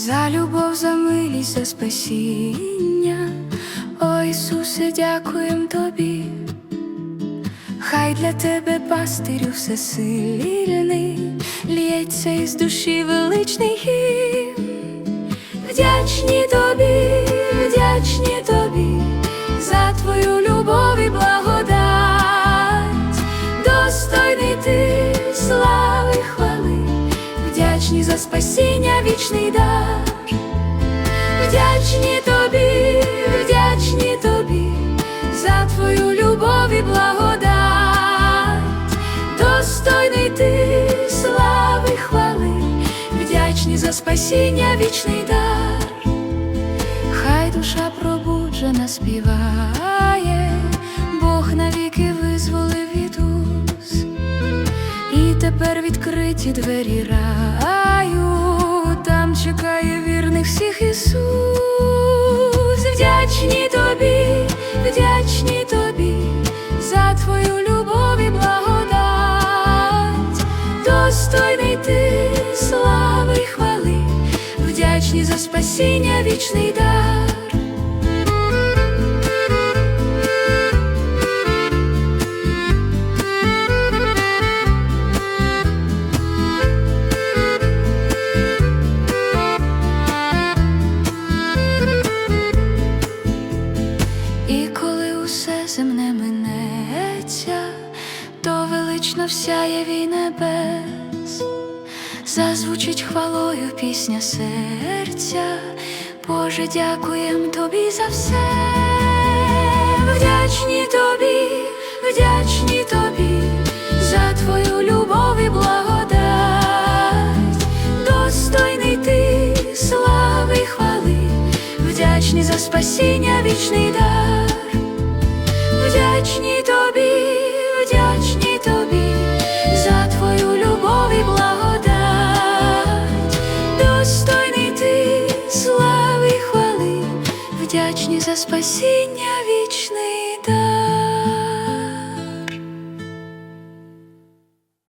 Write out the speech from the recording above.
за любов, за милість, за спасіння. О Ісусе, дякуєм тобі. Хай для тебе, пастирю, всесильний, лється із душі величний гімн. Вдячні тобі, вдячні за спасіння, вічний дар, вдячні тобі, вдячні тобі за твою любов і благодать, достойний ти слави хвали, вдячні за спасіння, вічний дар. Хай душа пробуджена співає, Бог навіки визволив від і тепер відкриті двері раю, там чекає вірних всіх Ісус. Вдячні тобі, вдячні тобі за твою любов і благодать, достойний ти слави й хвали, вдячні за спасіння, вічний дар. Усе земне минеться, то велично всяє вій небес, зазвучить хвалою пісня серця, Боже, дякуєм тобі за все, вдячні тобі, вдячні тобі за твою любов і благодать, достойний ти слави хвали, вдячні за спасіння, вічний дар, вдячні за спасіння, вічний дар.